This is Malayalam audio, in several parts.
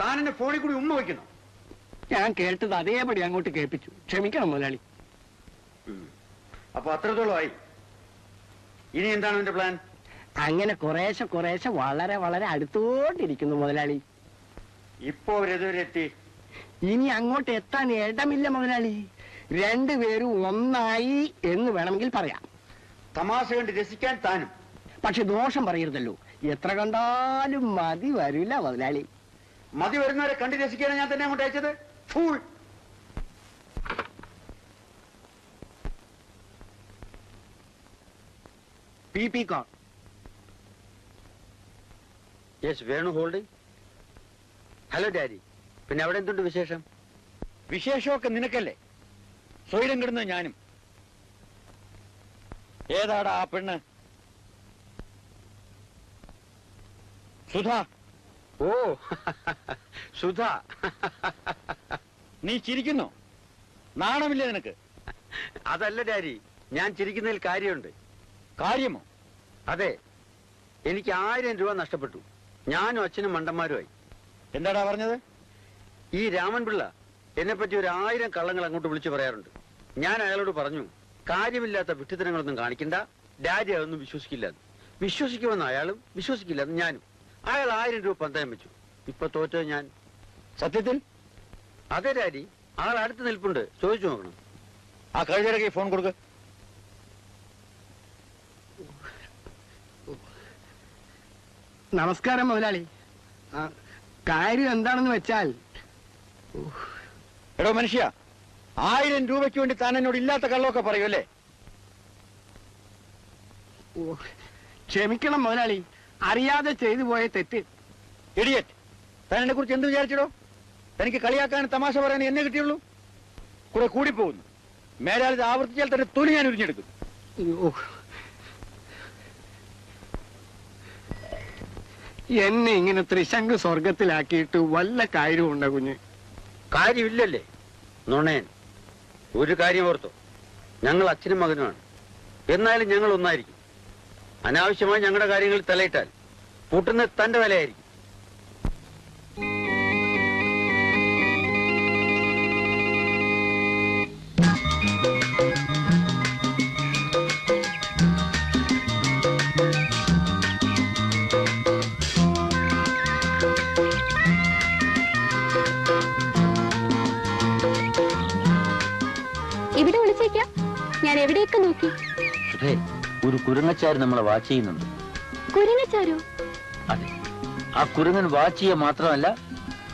താൻ എന്റെ ഫോണിൽ കൂടി ഉമ്മ വയ്ക്കണം ഞാൻ കേട്ടത് അതേപടി അങ്ങോട്ട് കേൾപ്പിച്ചു. ക്ഷമിക്കണം മുതലാളി. അപ്പൊ അത്രത്തോളമായി ഇനി എന്താണ് എന്റെ പ്ലാൻ അങ്ങനെ കുറേശ്ശെ കുറേശ്ശെ വളരെ വളരെ അടുത്തോണ്ടിരിക്കുന്നു മുതലാളി. ഇപ്പോ എത്തി? ഇനി അങ്ങോട്ട് എത്താൻ ഇടമില്ല മുതലാളി. രണ്ടുപേരും ഒന്നായി എന്ന് വേണമെങ്കിൽ പറയാം. തമാശ കണ്ട് രസിക്കാൻ താനും. പക്ഷെ ദോഷം പറയരുതല്ലോ. എത്ര കണ്ടാലും മതി വരില്ല മുതലാളി. മതി വരുന്നവരെ കണ്ടു രസിക്കാനാണ് ഞാൻ തന്നെ അങ്ങോട്ട് അയച്ചത്? ഫൂൾ. പി പി കോൺ. Yes Venu holding hello daddy പിന്നെ അവിടെ എന്തുണ്ട് വിശേഷം? വിശേഷമൊക്കെ നിനക്കല്ലേ? സ്വൈരം കിടുന്നത് ഞാനും. ഏതാടാ ആ പെണ്ണ്? സുധ. ഓ. സുധ. നീ ചിരിക്കുന്നു? നാണമില്ലേ നിനക്ക്? അതല്ല ഡാരി ഞാൻ ചിരിക്കുന്നതിൽ കാര്യമുണ്ട്. കാര്യമോ? അതെ എനിക്ക് ആയിരം രൂപ നഷ്ടപ്പെട്ടു. ഞാനും അച്ഛനും മണ്ടന്മാരുമായി. എന്താടാ പറഞ്ഞത്? ഈ രാമൻ പിള്ള എന്നെ പറ്റി ഒരു ആയിരം കള്ളങ്ങൾ അങ്ങോട്ട് വിളിച്ചു പറയാറുണ്ട്. ഞാൻ അയാളോട് പറഞ്ഞു കാര്യമില്ലാത്ത വിട്ടുത്തരങ്ങളൊന്നും കാണിക്കണ്ട. ഡാരി അതൊന്നും വിശ്വസിക്കില്ല. വിശ്വസിക്കുമെന്ന് അയാളും വിശ്വസിക്കില്ല എന്ന് ഞാനും. അയാൾ ആയിരം രൂപ പന്തയം വെച്ചു. ഇപ്പൊ തോറ്റോ ഞാൻ. സത്യത്തിൽ? അതെ ഡാഡി. ആൾ അടുത്ത് നിൽപ്പുണ്ട്. ചോദിച്ചു നോക്കണം. ആ കഴുതരകെ ഫോൺ കൊടുക്ക. നമസ്കാരം മുതലാളി. ആ, കാര്യം എന്താണെന്ന് വെച്ചാൽ എടോ മനുഷ്യ ആയിരം രൂപയ്ക്ക് വേണ്ടി താൻ എന്നോട് ഇല്ലാത്ത കള്ളമൊക്കെ പറയൂല്ലേ ക്ഷമിക്കണം മുതലാളി. അറിയാതെ ചെയ്തു പോയ തെറ്റ്. ഇഡിയറ്റ് താൻ എന്നെ കുറിച്ച് എന്ത് വിചാരിച്ചിടോ? തനിക്ക് കളിയാക്കാൻ തമാശ പറയാൻ എന്നെ കിട്ടിയുള്ളൂ? കുറെ കൂടിപ്പോകുന്നു. മേലാൽ ഇത് ആവർത്തിച്ചാൽ തന്നെ തുണി ഞാൻ ഉരിഞ്ഞെടുക്കും. എന്നെ ഇങ്ങനെ ത്രിശങ്ക് സ്വർഗത്തിലാക്കിയിട്ട് വല്ല കാര്യവും ഉണ്ട കുഞ്ഞ്? കാര്യമില്ലല്ലേ നുണയൻ. ഒരു കാര്യം ഓർത്തോ. ഞങ്ങൾ അച്ഛനും മകനുമാണ്. എന്നാലും ഞങ്ങൾ ഒന്നായിരിക്കും. അനാവശ്യമായി ഞങ്ങളുടെ കാര്യങ്ങളിൽ തലയിട്ടാൽ പൂട്ടുന്നത് തന്റെ വിലയായിരിക്കും. ഇവിടെ വിളിച്ചേക്കാം. ഞാൻ എവിടെയൊക്കെ നോക്കി? ഒരു കുരങ്ങച്ചാര് നമ്മളെ വാച്ച് ചെയ്യുന്നുണ്ട്. കുരങ്ങച്ചാരോ? അതെ. ആ കുരങ്ങൻ വാച്ച് ചെയ്യുക മാത്രമല്ല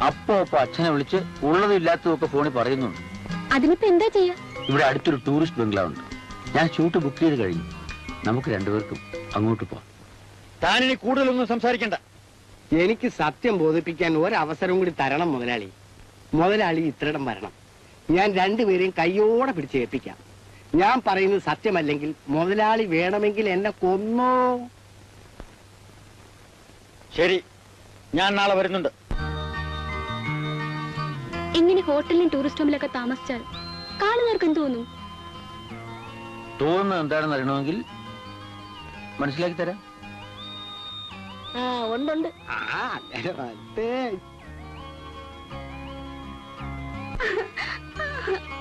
അപ്പോ അപ്പൊ അച്ഛനെ വിളിച്ച് ഉള്ളതും ഇല്ലാത്തതും ഒക്കെ ഫോണിൽ പറയുന്നുണ്ട് അതിനിപ്പോ എന്താ ചെയ്യാ? ഇവിടെ അടുത്തൊരു ടൂറിസ്റ്റ് ബംഗ്ലാവ് ഉണ്ട്. ഞാൻ ഷൂട്ട് ബുക്ക് ചെയ്ത് കഴിഞ്ഞു. നമുക്ക് രണ്ടുപേർക്കും അങ്ങോട്ട് പോവാം. താനിനി കൂടുതലൊന്നും സംസാരിക്കണ്ട. എനിക്ക് സത്യം ബോധിപ്പിക്കാൻ ഒരവസരം കൂടി തരണം മുതലാളി. മുതലാളി ഇത്രയിടം വരണം. ഞാൻ രണ്ടുപേരെയും കയ്യോടെ പിടിച്ച് ഏൽപ്പിക്കാം. ഞാൻ പറയുന്നത് സത്യമല്ലെങ്കിൽ മുതലാളി വേണമെങ്കിൽ എന്നെ കൊന്നോ. ശരി. ഞാൻ നാളെ വരുന്നുണ്ട്. എങ്ങനെ ഹോട്ടലിലും ടൂറിസ്റ്റ് ഹോമിലൊക്കെ താമസിച്ചാൽ? കാണുന്നവർക്ക് എന്ത് തോന്നും? തോന്നുന്നത് എന്താണെന്ന് അറിയണമെങ്കിൽ മനസ്സിലാക്കി തരാം. ആ ഉണ്ടുണ്ട്. ആ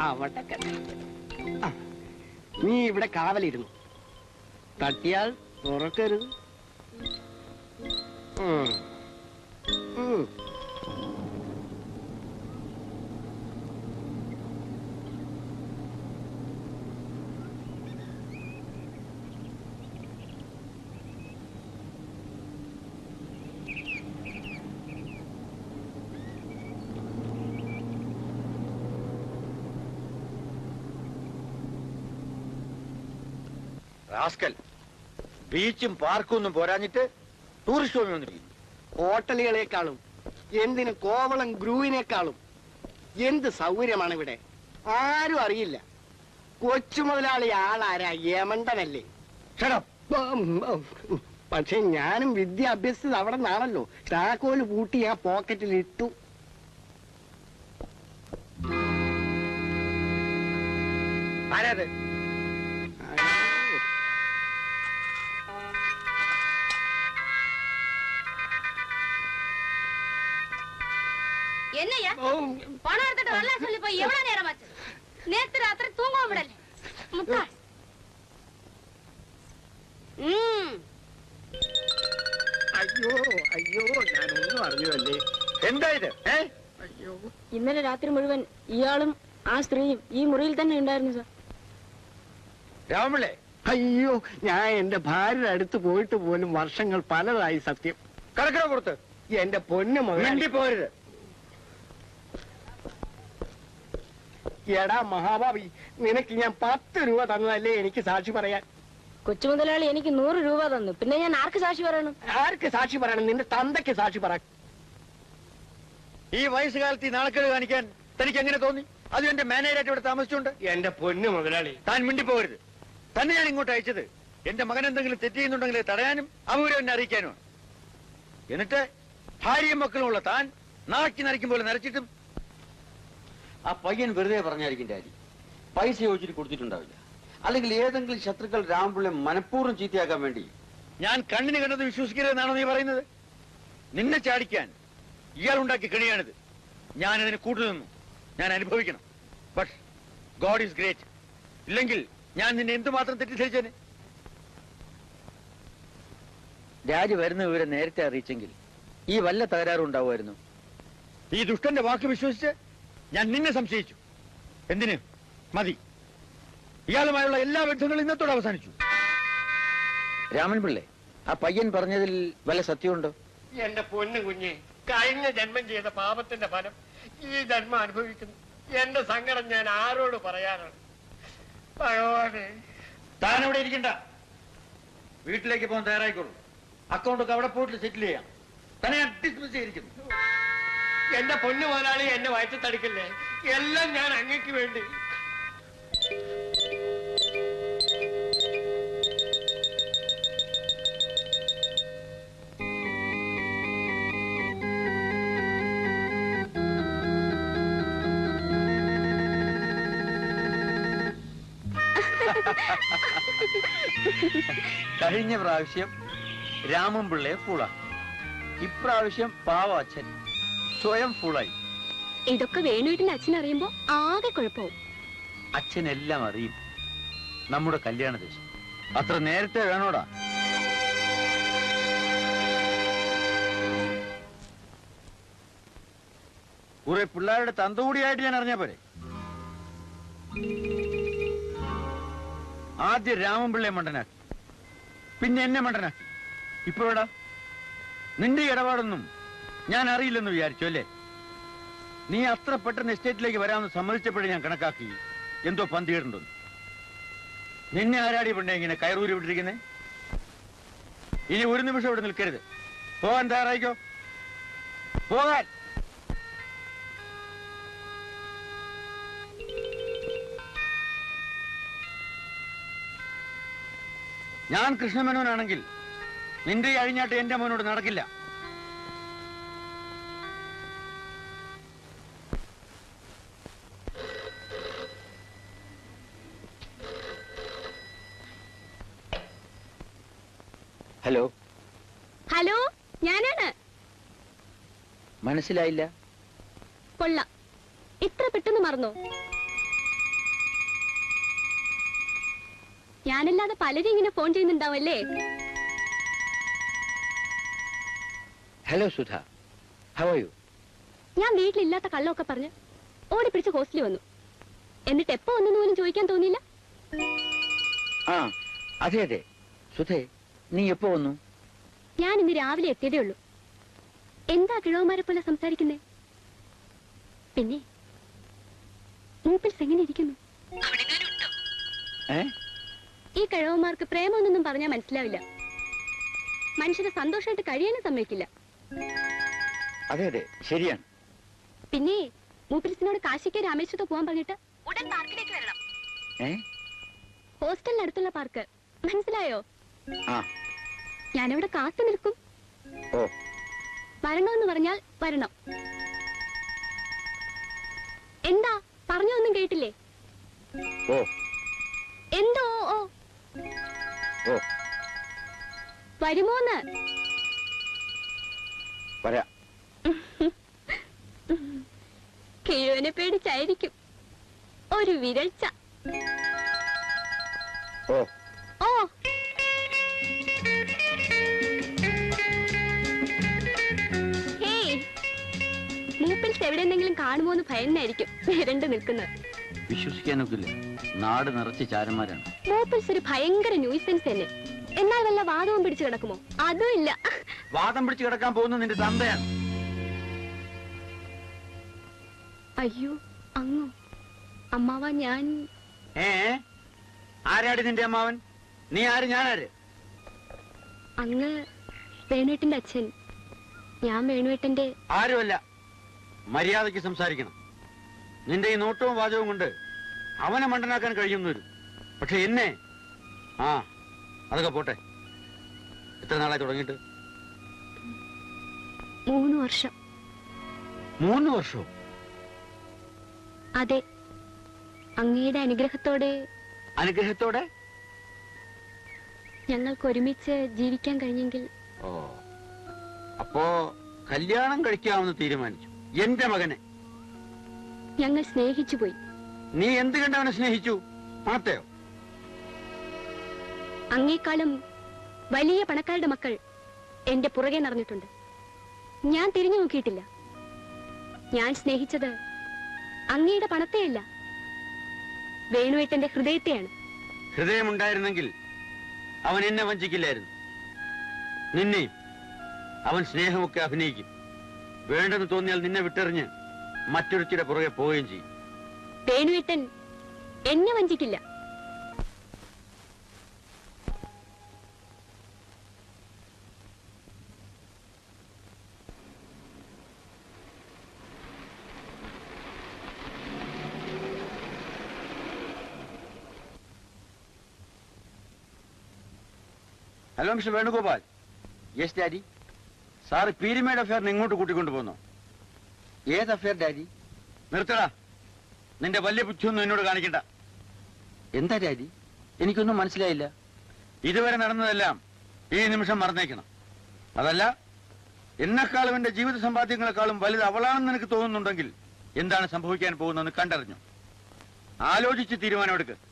അവിടെ നീ ഇവിടെ കാവലിരുന്നു തട്ടിയാൽ തുറക്കരുത്. ഉം. റാസ്കൽ. ബീച്ചും പാർക്കും ഒന്നും പോരാഞ്ഞിട്ട് ടൂറിസ്റ്റ് ഹോമിൽ വന്നിരിക്കുന്നു. ഹോട്ടലുകളെക്കാളും എന്തിന് കോവളം ഗ്രൂവിനേക്കാളും എന്ത് സൗകര്യമാണ് ഇവിടെ ആരും അറിയില്ല. കൊച്ചു മുതലാളി ആളാരാ യമണ്ടനല്ലേ. പക്ഷെ ഞാനും വിദ്യ അഭ്യസിച്ചത് അവിടെ നിന്നാണല്ലോ താക്കോൽ പൂട്ടി ആ പോക്കറ്റിൽ ഇട്ടു. ആരാത്? என்னய்யா ഓ, பணம் எடுத்துட்டு வரலாம் சொல்லி போய் எவ்வளவு நேரம் ஆச்சு நேத்து ராத்திரி தூங்கவும் விடல முத்தா ம் അയ്യോ അയ്യോ ഞാനൊന്നും അറിഞ്ഞതല്ലേ എന്താ ഇത് ഏ അയ്യോ ഇന്നലെ രാത്രി മുഴുവൻ ഇയാളും ആ സ്ത്രീയും ഈ മുറിയിൽ തന്നെ ഉണ്ടായിരുന്നു സാർ രാമപിള്ളേ അയ്യോ ഞാൻ എന്റെ ഭാര്യയുടെ അടുത്ത് പോയിട്ട് പോലും വർഷങ്ങൾ പലതായി സത്യം കടക്കട പുറത്ത് എന്റെ പൊന്നു മുതലാളി മിണ്ടി പോരുത് എടാ മഹാഭാവി നിനക്ക് ഞാൻ പത്ത് രൂപ തന്നതല്ലേ എനിക്ക് സാക്ഷി പറയാൻ? കൊച്ചു മുതലാളി എനിക്ക് നൂറ് രൂപ തന്നു. പിന്നെ ഞാൻ ആർക്ക് സാക്ഷി പറയണം? ആർക്ക് സാക്ഷി പറയണം? നിന്റെ തന്തയ്ക്ക് സാക്ഷി പറ. ഈ വയസ്സുകാലത്ത് ഈ നാണക്കേട് കാണിക്കാൻ തനിക്ക് എങ്ങനെ തോന്നി? അത് എന്റെ മാനേജറായിട്ട് ഇവിടെ താമസിച്ചുണ്ട് എന്റെ പൊന്നു മുതലാളി. താൻ മിണ്ടിപ്പോകരുത്. തന്നെ ഞാൻ ഇങ്ങോട്ട് അയച്ചത് എന്റെ മകൻ എന്തെങ്കിലും തെറ്റ് ചെയ്യുന്നുണ്ടെങ്കിൽ തടയാനും അപൂരം എന്നെ അറിയിക്കാനുമാണ്. എന്നിട്ട് ഭാര്യയും മക്കളും ഉള്ള താൻ നാക്കി നരയ്ക്കും പോലെ നരച്ചിട്ടും ആ പയ്യൻ വെറുതെ പറഞ്ഞായിരിക്കും ഡാഡി. പൈസ ചോദിച്ചിട്ട് കൊടുത്തിട്ടുണ്ടാവില്ല. അല്ലെങ്കിൽ ഏതെങ്കിലും ശത്രുക്കൾ രാംപിള്ളെ മനഃപൂർവം ചീത്തയാക്കാൻ വേണ്ടി ഞാൻ കണ്ണിന് കണ്ടത് വിശ്വസിക്കരുതെന്നാണോ നീ പറയുന്നത്? നിന്നെ ചാടിക്കാൻ ഇയാൾ ഉണ്ടാക്കി കെണിയാണിത്. ഞാൻ അതിന് കൂട്ടുനിന്നു ഞാൻ അനുഭവിക്കണം. ബട്ട് ഗോഡ് ഈസ് ഗ്രേറ്റ് ഇല്ലെങ്കിൽ ഞാൻ നിന്നെ എന്തുമാത്രം തെറ്റിദ്ധരിച്ചേനെ? രാജ് വരുന്ന വിവരം നേരത്തെ അറിയിച്ചെങ്കിൽ ഈ വല്ല തകരാറും ഉണ്ടാവുമായിരുന്നു. ഈ ദുഷ്ടന്റെ വാക്ക് വിശ്വസിച്ച് ഞാൻ നിന്നെ സംശയിച്ചു. എന്തിന്? മതി. ഇയാളുമായുള്ള എല്ലാ ബന്ധങ്ങളും ഇന്നത്തോടെ അവസാനിച്ചു. രാമൻ പിള്ളേ ആ പയ്യൻ പറഞ്ഞതിൽ വല്ല സത്യമുണ്ടോ? എന്റെ പൊന്നു കുഞ്ഞെ കഴിഞ്ഞ ജന്മം ചെയ്ത പാപത്തിന്റെ ഫലം ഈ ജന്മം അനുഭവിക്കുന്നു. എന്റെ സങ്കടം ഞാൻ ആരോട് പറയാനാണ്? ഭഗവാനെ. താൻ അവിടെ ഇരിക്കണ്ട. വീട്ടിലേക്ക് പോകാൻ തയ്യാറായിക്കോളൂ. അക്കൗണ്ട് ഒക്കെ അവിടെ പോയിട്ട് സെറ്റിൽ ചെയ്യാം. തന്നെ ഡിസ്മിസ് ചെയ്തിരിക്കുന്നു. എന്റെ പൊന്നു മുതലാളി എന്നെ വയറ്റി തടിക്കല്ലേ എല്ലാം ഞാൻ അങ്ങക്ക് വേണ്ടി. കഴിഞ്ഞ പ്രാവശ്യം രാമൻ പിള്ളയെ പൂള ഇപ്രാവശ്യം പാവ അച്ഛൻ. സ്വയം ഫുളായി ഇതൊക്കെ വേണുവീട്ടിന്റെ അച്ഛൻ അറിയുമ്പോ ആകെ കുഴപ്പവും. അച്ഛൻ എല്ലാം അറിയും. നമ്മുടെ കല്യാണ ദേശം അത്ര നേരത്തെ വേണോടാ? കുറെ പിള്ളേരുടെ തന്തകൂടിയായിട്ട് ഞാൻ അറിഞ്ഞാ പോരെ. ആദ്യം രാമൻപിള്ളയെ മണ്ടനാക്കി. പിന്നെ എന്നെ മണ്ടനാക്കി. ഇപ്പോഴാ നിന്റെ ഇടപാടൊന്നും ഞാൻ അറിയില്ലെന്ന് വിചാരിച്ചു അല്ലേ? നീ അത്ര പെട്ടെന്ന് എസ്റ്റേറ്റിലേക്ക് വരാമെന്ന് സമ്മതിച്ചപ്പോഴേ ഞാൻ കണക്കാക്കി. എന്തോ പന്തികേടുണ്ടെന്ന് നിന്നെ ആരാടി പെണ്ണേ ഇങ്ങനെ കയറൂരി വിട്ടിരിക്കുന്നേ? ഇനി ഒരു നിമിഷം ഇവിടെ നിൽക്കരുത്. പോകാൻ തയ്യാറായിക്കോ? പോകാൻ! ഞാൻ കൃഷ്ണമേനോനാണെങ്കിൽ നിന്റെ അഴിഞ്ഞാട്ട് എന്റെ മോനോട് നടക്കില്ല. ഹലോ. ഹലോ ഞാനാണ്. മനസ്സിലായില്ല. കൊള്ള. ഇത്ര പെട്ടെന്ന് മറന്നോ? ഞാനല്ലാതെ പലരും ഇങ്ങനെ phone ചെയ്യുന്നുണ്ടാവല്ലേ hello Sudha. How are you ഞാൻ വീട്ടിലില്ലാത്ത കള്ളമൊക്കെ പറഞ്ഞ് ഓടി പിടിച്ച് ഹോസ്റ്റലിൽ വന്നു. എന്നിട്ട് എപ്പോ ഒന്നും പോലും ചോദിക്കാൻ തോന്നിയില്ല? ആ അതെ അതെ. സുധേ നീ എപ്പോ വന്നു? ഞാൻ ഇന്ന് രാവിലെ എത്തിയതേ ഉള്ളൂ. എന്താ കിഴവന്മാരെ പോലെ സംസാരിക്കുന്നേ? പിന്നെ മൂപ്പിൽസ് എങ്ങനെ ഇരിക്കുന്നു. ഈ കിഴവന്മാർക്ക് പ്രേമമൊന്നും പറഞ്ഞാൽ മനസ്സിലാവില്ല. മനുഷ്യരെ സന്തോഷമായിട്ട് കഴിയാനും സമ്മതിക്കില്ല. അതെ അതെ ശരിയാണ്. പിന്നെ മൂപ്പിൽസിനോട് കാശിക്ക് രാമേശ്വരത്ത് പോവാൻ പറഞ്ഞിട്ട്? ഉടൻ പാർക്കിലേക്ക് വരണം. ഏ? ഹോസ്റ്റലിനടുത്തുള്ള പാർക്ക്. മനസ്സിലായോ? ആ. ഞാനവിടെ കാത്തു നിൽക്കും. ഓ. വരണമെന്ന് പറഞ്ഞാൽ വരണം. എന്താ? പറഞ്ഞൊന്നും കേട്ടില്ലേ? ഓ. എന്തോ? ഓ ഓ. വരുമോന്ന്? വരാ കിഴുവനെ പേടിച്ചായിരിക്കും. ഒരു വിരൾച്ച ഓ ഓ. എവിടെയെന്നെങ്കിലും കാണുമോ എന്ന് ഭയന്നായിരിക്കും നിരണ്ട് നിൽക്കുന്നത്. വിശ്വസിക്കാനൊക്കില്ല. നാട് നിറച്ച് ചാരന്മാരാണ്. മൂപ്പിൽസ് ഒരു ഭയങ്കര ന്യൂസൻസ് തന്നെ. എന്നാൽ വല്ല വാദവും പിടിച്ചു കിടക്കുമോ? അതും ഇല്ല. വാദം പിടിച്ചു കിടക്കാൻ പോകുന്ന നിന്റെ തന്തയാണ്. അയ്യോ അങ്ങോ. അമ്മാവ ഞാൻ. ഏ ആരാടി നിന്റെ അമ്മാവൻ? നീ ആര്? ഞാനാര്? അങ്ങ് വേണുവേട്ടന്റെ അച്ഛൻ. ഞാൻ വേണുവേട്ടന്റെ ആരുമല്ല. മര്യാദയ്ക്ക് സംസാരിക്കണം. നിന്റെ ഈ നോട്ടവും വാചകവും കൊണ്ട് അവനെ മണ്ടനാക്കാൻ കഴിയുന്നൊരു പക്ഷെ എന്നെ ആ അതൊക്കെ പോട്ടെ. എത്ര നാളായി തുടങ്ങിയിട്ട്? മൂന്ന് വർഷം. മൂന്ന് വർഷോ? അതെ. അങ്ങയുടെ അനുഗ്രഹത്തോടെ അനുഗ്രഹത്തോടെ? ഞങ്ങൾക്ക് ഒരുമിച്ച് ജീവിക്കാൻ കഴിഞ്ഞെങ്കിൽ ഓ. അപ്പോ കല്യാണം കഴിക്കാമെന്ന് തീരുമാനിച്ചു. എന്റെ മകനെ. ഞങ്ങൾ സ്നേഹിച്ചു പോയി. നീ എന്ത് കണ്ടവനെ സ്നേഹിച്ചു? പണത്തെയോ അങ്ങേക്കാളും വലിയ പണക്കാരുടെ മക്കൾ എന്റെ പുറകെ നടന്നിട്ടുണ്ട്. ഞാൻ തിരിഞ്ഞു നോക്കിയിട്ടില്ല. ഞാൻ സ്നേഹിച്ചത് അങ്ങയുടെ പണത്തെയല്ല. വേണുവേട്ടന്റെ ഹൃദയത്തെയാണ്. ഹൃദയമുണ്ടായിരുന്നെങ്കിൽ അവൻ എന്നെ വഞ്ചിക്കില്ലായിരുന്നു. നിന്നെ അവൻ സ്നേഹമൊക്കെ അഭിനയിക്കും. വേണ്ടെന്ന് തോന്നിയാൽ നിന്നെ വിട്ടെറിഞ്ഞ് മറ്റൊരുത്തിയുടെ പുറകെ പോവുകയും ചെയ്യും. എന്നെ വഞ്ചിക്കില്ല. Hello mister Venugopal. Yes daddy. Sir Peermade അഫയറിന് ഇങ്ങോട്ട് കൂട്ടിക്കൊണ്ടു പോന്നു. ഏത് അഫയർ ഡാഡി? നിർത്തടാ. നിന്റെ വലിയ ബുദ്ധിയൊന്നും എന്നോട് കാണിക്കണ്ട. എന്താ ഡാഡി? എനിക്കൊന്നും മനസ്സിലായില്ല. ഇതുവരെ നടന്നതെല്ലാം ഈ നിമിഷം മറന്നേക്കണം. അതല്ല എന്നെക്കാളും എന്റെ ജീവിത സമ്പാദ്യങ്ങളെക്കാളും വലുത് അവളാണെന്ന് എനിക്ക് തോന്നുന്നുണ്ടെങ്കിൽ എന്താണ് സംഭവിക്കാൻ പോകുന്നതെന്ന് കണ്ടറിഞ്ഞു. ആലോചിച്ച് തീരുമാനമെടുക്ക്.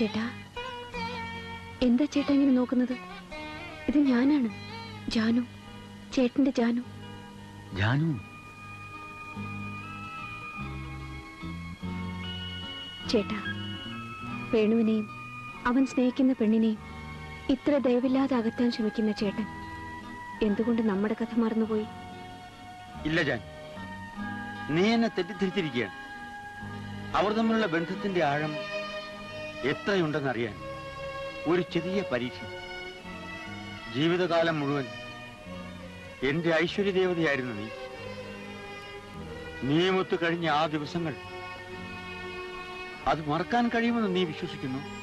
ചേട്ടാ എന്താ ചേട്ടാ ഇങ്ങനെ നോക്കുന്നത്? ഇത് ഞാനാണ് ജാനു ചേട്ടന്റെ ജാനു. ജാനു? ചേട്ടാ വേണുവിനെയും അവൻ സ്നേഹിക്കുന്ന പെണ്ണിനെയും ഇത്ര ദയവില്ലാതെ അകറ്റാൻ ശ്രമിക്കുന്ന ചേട്ടൻ എന്തുകൊണ്ട് നമ്മുടെ കഥ മറന്നുപോയി? ഇല്ല ജാൻ നീ എന്നെ തെറ്റിദ്ധരിച്ചിരിക്കുകയാണ്. അവർ തമ്മിലുള്ള ബന്ധത്തിന്റെ ആഴം എത്രയുണ്ടെന്നറിയാൻ ഒരു ചെറിയ പരീക്ഷ. ജീവിതകാലം മുഴുവൻ എന്റെ ഐശ്വര്യ ദേവതയായിരുന്നു നീ നീയുമൊത്ത് കഴിഞ്ഞ ആ ദിവസങ്ങൾ അത് മറക്കാൻ കഴിയുമെന്ന് നീ വിശ്വസിക്കുന്നു.